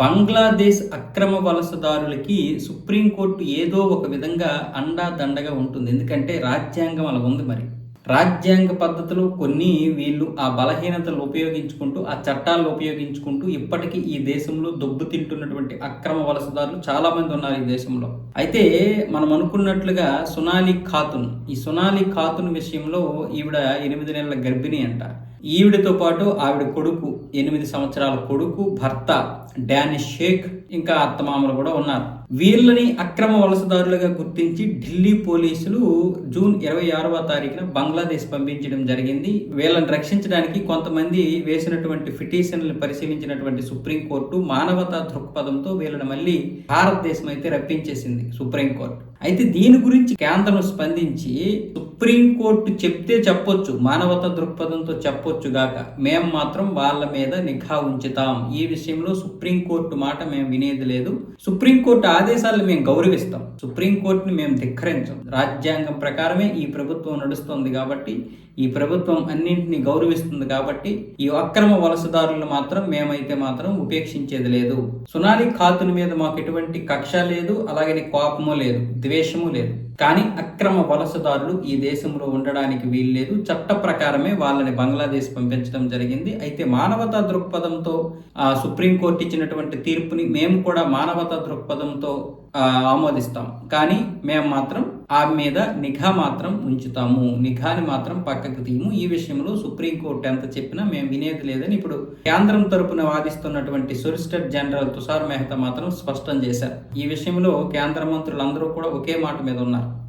బంగ్లాదేశ్ అక్రమ వలసదారులకి సుప్రీంకోర్టు ఏదో ఒక విధంగా అండా దండగా ఉంటుంది. ఎందుకంటే రాజ్యాంగం అలా ఉంది మరి. రాజ్యాంగ పద్ధతులు కొన్ని వీళ్ళు ఆ బలహీనతలు ఉపయోగించుకుంటూ ఆ చట్టాలను ఉపయోగించుకుంటూ ఇప్పటికీ ఈ దేశంలో దొబ్బు తింటున్నటువంటి అక్రమ వలసదారులు చాలామంది ఉన్నారు ఈ దేశంలో. అయితే మనం అనుకున్నట్లుగా సునాలి ఖాతున్ ఈ సునాలి ఖాతున్ విషయంలో ఈవిడ ఎనిమిది నెలల గర్భిణి అంట. ఈవిడతో పాటు ఆవిడ కొడుకు ఎనిమిది సంవత్సరాల కొడుకు భర్త డానిష్ షేక్ ఇంకా అత్తమామలు కూడా ఉన్నారు. వీళ్ళని అక్రమ వలసదారులుగా గుర్తించి ఢిల్లీ పోలీసులు జూన్ ఇరవై ఆరవ తారీఖున బంగ్లాదేశ్ పంపించడం జరిగింది. వీళ్ళని రక్షించడానికి కొంతమంది వేసినటువంటి పిటిషన్లు పరిశీలించినటువంటి సుప్రీంకోర్టు మానవతా దృక్పథంతో వీళ్ళని మళ్ళీ భారతదేశం అయితే రప్పించేసింది సుప్రీంకోర్టు. అయితే దీని గురించి కేంద్రం స్పందించి సుప్రీంకోర్టు చెప్తే చెప్పొచ్చు మానవతా దృక్పథంతో చెప్పొచ్చు గాక. మేము మాత్రం వాళ్ళ మీద నిఘా ఉంచుతాం. ఈ విషయంలో సుప్రీంకోర్టు మాట మేము వినేది లేదు. సుప్రీంకోర్టు ఆదేశాలు మేము గౌరవిస్తాం. సుప్రీంకోర్టుని మేము ధిక్కరించం. రాజ్యాంగం ప్రకారమే ఈ ప్రభుత్వం నడుస్తుంది కాబట్టి ఈ ప్రభుత్వం అన్నింటినీ గౌరవిస్తుంది కాబట్టి ఈ అక్రమ వలసదారులను మాత్రం మేమైతే మాత్రం ఉపేక్షించేది లేదు. సునాలి ఖాతుని మీద మాకు ఎటువంటి కక్ష లేదు అలాగని కోపము లేదు. ద్వేషము లేదు. కానీ అక్రమ వలసదారులు ఈ దేశంలో ఉండడానికి వీల్లేదు. చట్ట ప్రకారమే వాళ్ళని బంగ్లాదేశ్ పంపించడం జరిగింది. అయితే మానవతా దృక్పథంతో ఆ సుప్రీంకోర్టు ఇచ్చినటువంటి తీర్పుని మేము కూడా మానవతా దృక్పథంతో ఆమోదిస్తాం. కానీ మేము మాత్రం ఆ మీద నిఘా మాత్రం ఉంచుతాము. నిఘాని మాత్రం పక్కకు తీయము. ఈ విషయంలో సుప్రీంకోర్టు ఎంత చెప్పినా మేము వినేది లేదని ఇప్పుడు కేంద్రం తరపున వాదిస్తున్నటువంటి సొలిసిటర్ జనరల్ తుషార్ మెహతా మాత్రం స్పష్టం చేశారు. ఈ విషయంలో కేంద్ర మంత్రులందరూ కూడా ఒకే మాట మీద ఉన్నారు.